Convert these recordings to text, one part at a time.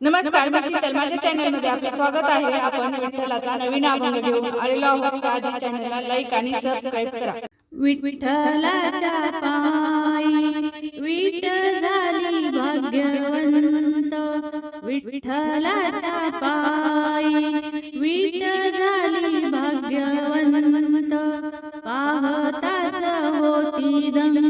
नमस्कार मी शीतल माझ्या चॅनलमध्ये आपले स्वागत आहे. आपण विठ्ठलाचा नवीन अभंग घेऊन आलेलो आहोत. आधी चॅनलला लाईक आणि सबस्क्राईब करा. विठ्ठलाच्या पायी विठ झाली भाग्यवंत. विठ्ठलाच्या पायी विठ झाली भाग्यवंत. पाहताच होती दंग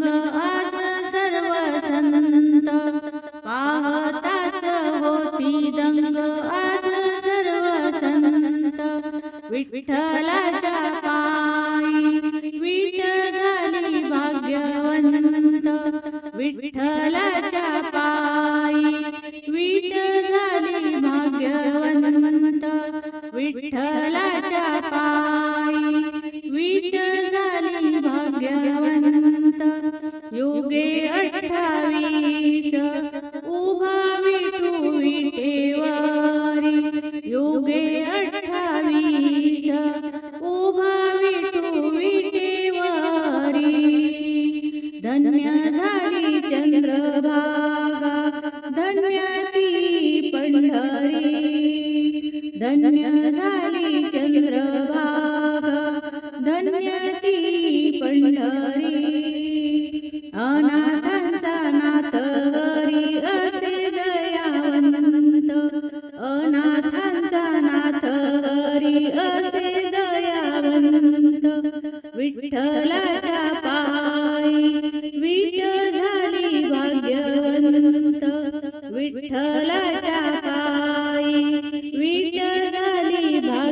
da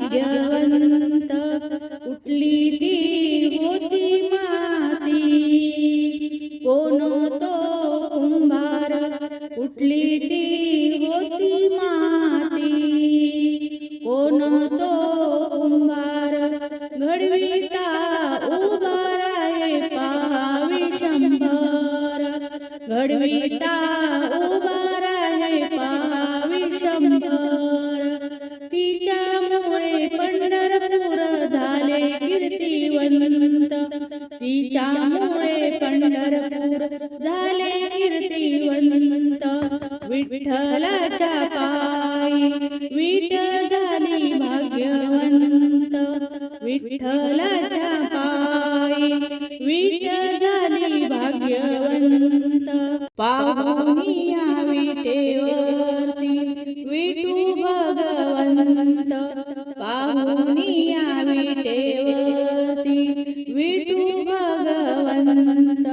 भाग्यवंत उठली ती होती माती. कोण तो कुंभार उठली ती होती माती. कोण तो कुंभार घडविता उभा राये पाहावी शंभर. घडविता विठ्ठलाच्या पायी विठ झाली भाग्यवंत. विठ्ठलाच्या पायी विठ झाली भाग्यवंत. पाहुनिया विटेवरती विठू भगवंत. पाहुनिया विटेवरती विठू भगवंत.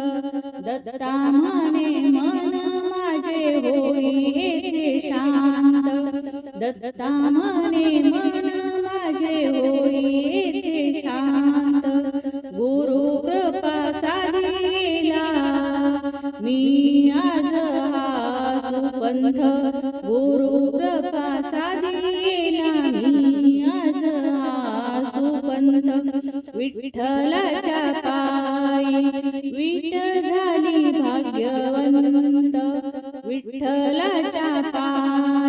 दत्ता मने मन दत्ता म्हणे मन माझे होई येथे शांत. गुरु कृपा साधीला मी आज हा सुपंथ. गुरु कृपा साधीला मी आज हा सुपंथ. विठ्ठलाच्या पायी विठ झाली भाग्यवंत. विठ्ठलाच्या पायी